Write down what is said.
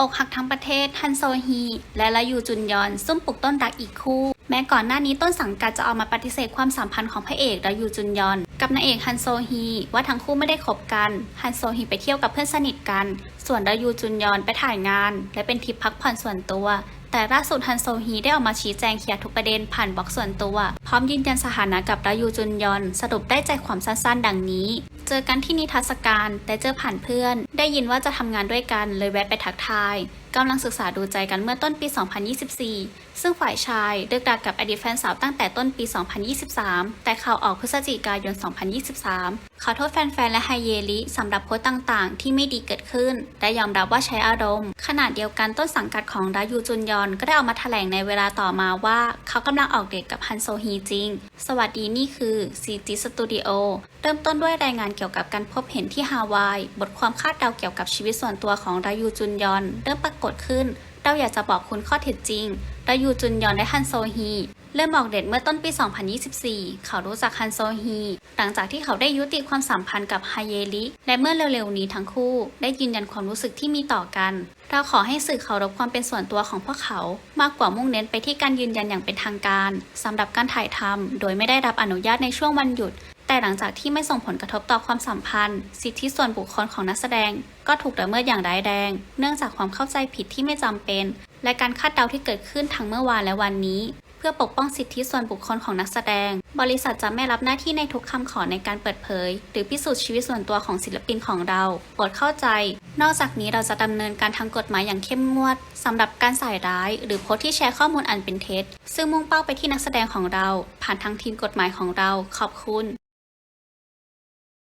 อกหักทั้งประเทศฮันโซฮี และลายูจุนยอนซุ่มปลุกต้นรักอีกคู่ แม้ก่อนหน้านี้ต้นสังกัดจะออกมาปฏิเสธความสัมพันธ์ของพระเอกลายูจุนยอน กับนางเอกฮันโซฮีว่าทั้งคู่ไม่ได้คบกัน ฮันโซฮีไปเที่ยวกับเพื่อนสนิทกัน ส่วนลายูจุนยอนไปถ่ายงาน และเป็นทริปพักผ่อนส่วนตัว แต่ล่าสุดฮันโซฮีได้ออกมาชี้แจงเคลียร์ทุกประเด็นผ่านบล็อกส่วนตัว พร้อมยืนยันสถานะกับรายูจุนยอน สรุปได้ใจความสั้นๆ ดังนี้ เจอกันที่นิทรรศการแต่เจอผ่านเพื่อน ได้ยินว่าจะทำงานด้วยกันเลยแวะไปทักทายกำลังศึกษาดูใจกันเมื่อต้นปี 2024 ซึ่งฝ่ายชายเลิกรากับอดีตแฟนสาวตั้งแต่ต้นปี 2023 แต่ข่าวออกพฤศจิกายน 2023 ขอโทษแฟนๆ และไฮเยริสำหรับโพสต์ต่างๆ ที่ไม่ดีเกิดขึ้น และยอมรับว่าใช้อารมณ์ ขณะเดียวกันต้นสังกัดของรายูจุนยอนก็ได้ออกมาแถลงในเวลาต่อมาว่าเขากำลังออกเดทกับฮันโซฮีจริง สวัสดีนี่คือ CG Studio เริ่มต้นด้วยรายงานเกี่ยวกับการพบเห็นที่ฮาวาย บทความคาดเดาเกี่ยวกับชีวิตส่วนตัวของรายูจุนยอน เริ่มปรากฏขึ้นเราอยากจะบอกคุณข้อเท็จจริงรายูจุนยอนและฮันโซฮี เริ่มออกเดทเมื่อต้นปี 2024 เขารู้จักฮันโซฮี หลังจากที่เขาได้ยุติความสัมพันธ์กับฮาเยริ และเมื่อเร็วๆนี้ทั้งคู่ ได้ยืนยันความรู้สึกที่มีต่อกัน เราขอให้สื่อเคารพความเป็นส่วนตัวของพวกเขา มากกว่ามุ่งเน้นไปที่การยืนยันอย่างเป็นทางการสำหรับการถ่ายทำโดยไม่ได้รับอนุญาตในช่วงวันหยุด แต่หลังจากที่ไม่ส่งผลกระทบต่อความสัมพันธ์ สิทธิส่วนบุคคลของนักแสดง ก็ถูกละเมิดอย่างร้ายแรง เนื่องจากความเข้าใจผิดที่ไม่จำเป็น และการคาดเดาที่เกิดขึ้นทั้งเมื่อวานและวันนี้ พื่อปกป้องสิทธิส่วนบุคคลของนักแสดง บริษัทจะไม่รับหน้าที่ในทุกคำขอในการเปิดเผย หรือพิสูจน์ชีวิตส่วนตัวของศิลปินของเราโปรดเข้าใจ นอกจากนี้เราจะดำเนินการทางกฎหมายอย่างเข้มงวดสำหรับการใส่ร้าย หรือโพสที่แชร์ข้อมูลอันเป็นเท็จ ซึ่งมุ่งเป้าไปที่นักแสดงของเรา ผ่านทางทีมกฎหมายของเราขอบคุณ